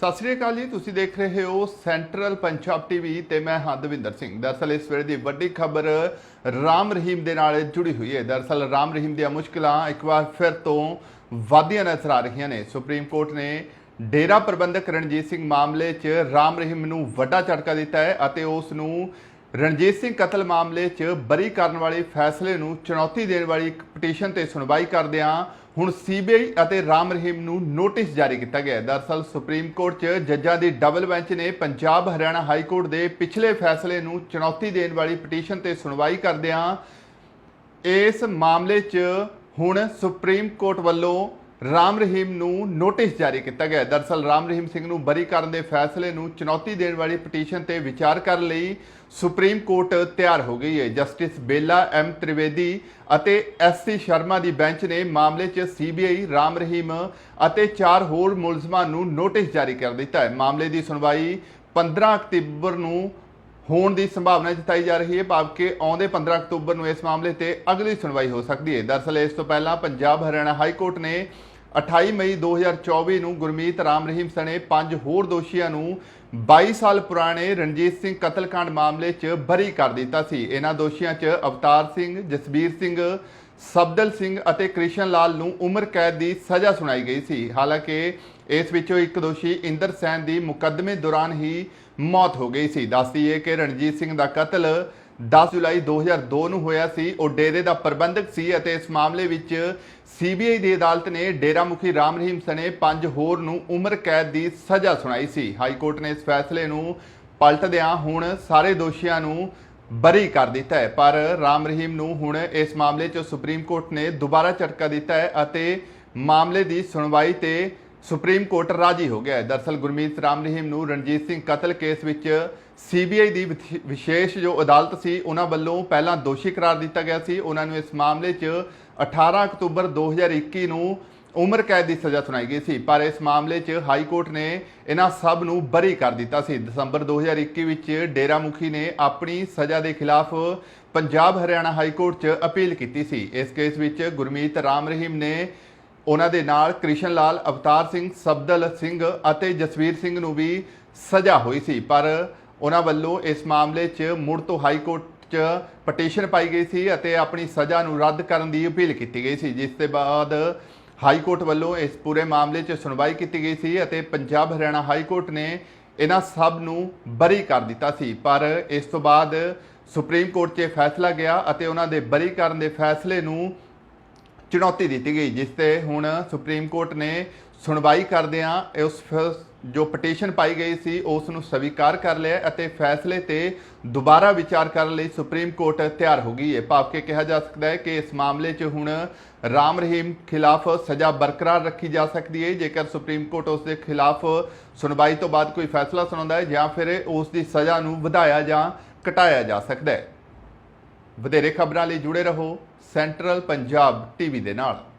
ਸਤਿ ਸ੍ਰੀ ਅਕਾਲ ਜੀ, ਤੁਸੀਂ ਦੇਖ ਰਹੇ ਹੋ ਸੈਂਟਰਲ ਪੰਜਾਬ ਟੀਵੀ ਤੇ ਮੈਂ ਹਾਂ ਦਵਿੰਦਰ ਸਿੰਘ। ਦਰਅਸਲ ਇਸ ਵੇਲੇ ਦੀ ਵੱਡੀ ਖਬਰ ਰਾਮ ਰਹੀਮ ਦੇ ਨਾਲ ਜੁੜੀ ਹੋਈ ਹੈ। ਦਰਅਸਲ ਰਾਮ ਰਹੀਮ ਦੀਆਂ ਮੁਸ਼ਕਲਾਂ ਇੱਕ ਵਾਰ ਫਿਰ ਤੋਂ ਵਧੀਆਂ ਨਜ਼ਰ ਆ ਰਹੀਆਂ ਨੇ। ਸੁਪਰੀਮ ਕੋਰਟ ਨੇ ਡੇਰਾ ਪ੍ਰਬੰਧਕ ਰਣਜੀਤ ਸਿੰਘ ਮਾਮਲੇ 'ਚ ਰਾਮ ਰਹੀਮ ਨੂੰ ਵੱਡਾ ਝਟਕਾ ਦਿੱਤਾ ਹੈ ਅਤੇ ਉਸ ਨੂੰ ਰਣਜੀਤ ਸਿੰਘ ਕਤਲ ਮਾਮਲੇ 'ਚ ਬਰੀ ਕਰਨ ਵਾਲੇ ਫੈਸਲੇ ਨੂੰ ਚੁਣੌਤੀ ਦੇਣ ਵਾਲੀ ਇੱਕ ਪਟੀਸ਼ਨ ਤੇ ਸੁਣਵਾਈ ਕਰਦਿਆਂ ਹੁਣ ਸੀਬੀਆਈ ਅਤੇ ਰਾਮ ਰਹੀਮ ਨੂੰ ਨੋਟਿਸ ਜਾਰੀ ਕੀਤਾ ਗਿਆ ਹੈ। ਦਰਅਸਲ ਸੁਪਰੀਮ ਕੋਰਟ 'ਚ ਜੱਜਾਂ ਦੀ ਡਬਲ ਬੈਂਚ ਨੇ ਪੰਜਾਬ, ਹਰਿਆਣਾ ਹਾਈ ਕੋਰਟ ਦੇ ਪਿਛਲੇ ਫੈਸਲੇ ਨੂੰ ਚੁਣੌਤੀ ਦੇਣ ਵਾਲੀ ਪਟੀਸ਼ਨ ਤੇ ਸੁਣਵਾਈ ਕਰਦਿਆਂ ਇਸ ਮਾਮਲੇ 'ਚ ਹੁਣ ਸੁਪਰੀਮ ਕੋਰਟ ਵੱਲੋਂ ਰਾਮ ਰਹੀਮ ਨੂੰ ਨੋਟਿਸ ਜਾਰੀ ਕੀਤਾ ਗਿਆ। ਹੈ। ਦਰਅਸਲ, ਰਾਮ ਰਹੀਮ ਸਿੰਘ ਨੂੰ ਬਰੀ ਕਰਨ ਦੇ ਫੈਸਲੇ ਨੂੰ ਚੁਣੌਤੀ ਦੇਣ ਵਾਲੀ ਪਟੀਸ਼ਨ ਤੇ ਵਿਚਾਰ ਕਰਨ ਲਈ ਸੁਪਰੀਮ ਕੋਰਟ ਤਿਆਰ ਹੋ ਗਈ ਹੈ। ਜਸਟਿਸ ਬੇਲਾ, ਐਮ ਤ੍ਰਿਵੇਦੀ ਅਤੇ ਐਸ ਸੀ ਸ਼ਰਮਾ ਦੀ ਬੈਂਚ ਨੇ ਮਾਮਲੇ 'ਚ ਸੀਬੀਆਈ ਰਾਮ ਰਹੀਮ ਅਤੇ ਚਾਰ ਹੋਰ ਮੁਲਜ਼ਮਾਂ ਨੂੰ ਨੋਟਿਸ ਜਾਰੀ ਕਰ ਦਿੱਤਾ ਹੈ। ਮਾਮਲੇ ਦੀ ਸੁਣਵਾਈ 15 ਅਕਤੂਬਰ ਨੂੰ ਹੋਣ ਦੀ ਸੰਭਾਵਨਾ ਜਤਾਈ ਜਾ ਰਹੀ ਹੈ ਭਾਵ ਕਿ ਆਉਂਦੇ 15 ਅਕਤੂਬਰ ਨੂੰ ਇਸ ਮਾਮਲੇ ਤੇ ਅਗਲੀ ਸੁਣਵਾਈ ਹੋ ਸਕਦੀ ਹੈ। ਦਰਅਸਲ, ਇਸ ਤੋਂ ਪਹਿਲਾਂ ਪੰਜਾਬ ਹਰਿਆਣਾ ਹਾਈ ਕੋਰਟ ਨੇ 28 ਮਈ 2024 ਨੂੰ ਗੁਰਮੀਤ ਰਾਮ ਰਹੀਮ ਸਣੇ ਪੰਜ ਹੋਰ ਦੋਸ਼ੀਆਂ ਨੂੰ 22 ਸਾਲ ਪੁਰਾਣੇ ਰਣਜੀਤ ਸਿੰਘ ਕਤਲकांड ਮਾਮਲੇ 'ਚ ਬਰੀ ਕਰ ਦਿੱਤਾ ਸੀ। ਇਹਨਾਂ ਦੋਸ਼ੀਆਂ 'ਚ ਅਵਤਾਰ ਸਿੰਘ, ਜਸਬੀਰ ਸਿੰਘ, ਸਬਦਲ ਸਿੰਘ ਅਤੇ ਕ੍ਰਿਸ਼ਨ ਲਾਲ ਨੂੰ ਉਮਰ ਕੈਦ ਦੀ ਸਜ਼ਾ ਸੁਣਾਈ ਗਈ ਸੀ। ਹਾਲਾਂਕਿ ਇਸ ਵਿੱਚੋਂ ਇੱਕ ਦੋਸ਼ੀ ਇੰਦਰ ਸੈਨ ਦੀ ਮੁਕੱਦਮੇ ਦੌਰਾਨ ਹੀ ਮੌਤ ਹੋ ਗਈ ਸੀ। ਦੱਸਦੀ ਹੈ ਕਿ ਰਣਜੀਤ ਸਿੰਘ ਦਾ ਕਤਲ 10 ਜੁਲਾਈ 2002 ਨੂੰ ਹੋਇਆ ਸੀ। ਉਹ ਡੇਰੇ ਦਾ ਪ੍ਰਬੰਧਕ ਸੀ ਅਤੇ ਇਸ ਮਾਮਲੇ ਵਿੱਚ ਸੀਬੀਆਈ ਦੀ ਅਦਾਲਤ ਨੇ ਡੇਰਾ ਮੁਖੀ ਰਾਮ ਰਹੀਮ ਸਣੇ ਪੰਜ ਹੋਰ ਨੂੰ ਉਮਰ ਕੈਦ ਦੀ ਸਜ਼ਾ ਸੁਣਾਈ ਸੀ। ਹਾਈ ਕੋਰਟ ਨੇ ਇਸ ਫੈਸਲੇ ਨੂੰ ਪਲਟਦਿਆਂ ਹੁਣ ਸਾਰੇ ਦੋਸ਼ੀਆਂ ਨੂੰ ਬਰੀ ਕਰ ਦਿੱਤਾ ਹੈ। ਪਰ ਰਾਮ ਰਹੀਮ ਨੂੰ ਹੁਣ ਇਸ ਮਾਮਲੇ 'ਚ ਸੁਪਰੀਮ ਕੋਰਟ ਨੇ ਦੁਬਾਰਾ ਝਟਕਾ ਦਿੱਤਾ ਹੈ ਅਤੇ ਮਾਮਲੇ ਦੀ ਸੁਣਵਾਈ ਤੇ ਸੁਪਰੀਮ ਕੋਰਟ ਰਾਜੀ ਹੋ ਗਿਆ ਹੈ। ਦਰਅਸਲ ਗੁਰਮੀਤ ਰਾਮ ਰਹੀਮ ਨੂੰ ਰਣਜੀਤ ਸਿੰਘ ਕਤਲ ਕੇਸ ਵਿੱਚ ਸੀਬੀਆਈ ਦੀ ਵਿਥ- ਵਿਸ਼ੇਸ਼ ਜੋ ਅਦਾਲਤ ਸੀ, ਉਹਨਾਂ ਵੱਲੋਂ ਪਹਿਲਾਂ ਦੋਸ਼ੀ ਕਰਾਰ ਦਿੱਤਾ ਗਿਆ ਸੀ। ਉਹਨਾਂ ਨੂੰ ਇਸ ਮਾਮਲੇ 'ਚ 18 ਅਕਤੂਬਰ 2021 ਨੂੰ ਉਮਰ ਕੈਦ ਦੀ ਸਜ਼ਾ ਸੁਣਾਈ ਗਈ ਸੀ। ਪਰ ਇਸ ਮਾਮਲੇ 'ਚ ਹਾਈ ਕੋਰਟ ਨੇ ਇਹਨਾਂ ਸਭ ਨੂੰ ਬਰੀ ਕਰ ਦਿੱਤਾ ਸੀ। ਦਸੰਬਰ 2021 ਵਿੱਚ ਡੇਰਾ ਮੁਖੀ ਨੇ ਆਪਣੀ ਸਜ਼ਾ ਦੇ ਖਿਲਾਫ ਪੰਜਾਬ ਹਰਿਆਣਾ ਹਾਈ ਕੋਰਟ 'ਚ ਅਪੀਲ ਕੀਤੀ ਸੀ। ਇਸ ਕੇਸ ਵਿੱਚ ਗੁਰਮੀਤ ਰਾਮ ਰਹੀਮ ਨੇ ਉਹਨਾਂ ਦੇ ਨਾਲ ਕ੍ਰਿਸ਼ਨ ਲਾਲ, ਅਵਤਾਰ ਸਿੰਘ, ਸਬਦਲ ਸਿੰਘ ਅਤੇ ਜਸਵੀਰ ਸਿੰਘ ਨੂੰ ਵੀ ਸਜ਼ਾ ਹੋਈ ਸੀ। ਪਰ ਉਹਨਾਂ ਵੱਲੋਂ ਇਸ ਮਾਮਲੇ 'ਚ ਮੁੜ ਤੋਂ ਹਾਈ ਕੋਰਟ 'ਚ ਪਟੀਸ਼ਨ ਪਾਈ ਗਈ ਸੀ ਅਤੇ ਆਪਣੀ ਸਜ਼ਾ ਨੂੰ ਰੱਦ ਕਰਨ ਦੀ ਅਪੀਲ ਕੀਤੀ ਗਈ ਸੀ, ਜਿਸ ਦੇ ਬਾਅਦ ਹਾਈ ਕੋਰਟ ਵੱਲੋਂ ਇਸ ਪੂਰੇ ਮਾਮਲੇ 'ਚ ਸੁਣਵਾਈ ਕੀਤੀ ਗਈ ਸੀ ਅਤੇ ਪੰਜਾਬ ਹਰਿਆਣਾ ਹਾਈ ਕੋਰਟ ਨੇ ਇਹਨਾਂ ਸਭ ਨੂੰ ਬਰੀ ਕਰ ਦਿੱਤਾ ਸੀ। ਪਰ ਇਸ ਤੋਂ ਬਾਅਦ ਸੁਪਰੀਮ ਕੋਰਟ 'ਚ ਇਹ ਫੈਸਲਾ ਗਿਆ ਅਤੇ ਉਹਨਾਂ ਦੇ ਬਰੀ ਕਰਨ ਦੇ ਫੈਸਲੇ ਨੂੰ ਚੁਣੌਤੀ ਦਿੱਤੀ ਗਈ, ਜਿਸ ਤੇ ਹੁਣ ਸੁਪਰੀਮ ਕੋਰਟ ਨੇ ਸੁਣਵਾਈ ਕਰਦਿਆਂ ਉਸ ਫ- ਜੋ ਪਟੀਸ਼ਨ ਪਾਈ ਗਈ ਸੀ, ਉਸ ਨੂੰ ਸਵੀਕਾਰ ਕਰ ਲਿਆ ਅਤੇ ਫੈਸਲੇ ਤੇ ਦੁਬਾਰਾ ਵਿਚਾਰ ਕਰਨ ਲਈ ਸੁਪਰੀਮ ਕੋਰਟ ਤਿਆਰ ਹੋ ਗਈ ਹੈ। ਭਾਵ ਕਿ ਕਿਹਾ ਜਾ ਸਕਦਾ ਹੈ ਕਿ ਇਸ ਮਾਮਲੇ 'ਚ ਹੁਣ ਰਾਮ ਰਹੀਮ ਖਿਲਾਫ ਸਜ਼ਾ ਬਰਕਰਾਰ ਰੱਖੀ ਜਾ ਸਕਦੀ ਹੈ। ਜੇਕਰ ਸੁਪਰੀਮ ਕੋਰਟ ਉਸ ਦੇ ਖਿਲਾਫ ਸੁਣਵਾਈ ਤੋਂ ਬਾਅਦ ਕੋਈ ਫੈਸਲਾ ਸੁਣਾਉਂਦਾ ਹੈ ਜਾਂ ਫਿਰ ਉਸ ਦੀ ਸਜ਼ਾ ਨੂੰ ਵਧਾਇਆ ਜਾਂ ਘਟਾਇਆ ਜਾ ਸਕਦਾ ਹੈ। ਵਧੇਰੇ ਖਬਰਾਂ ਲਈ ਜੁੜੇ ਰਹੋ। ਸੈਂਟਰਲ ਪੰਜਾਬ ਟੀਵੀ ਦੇ ਨਾਲ।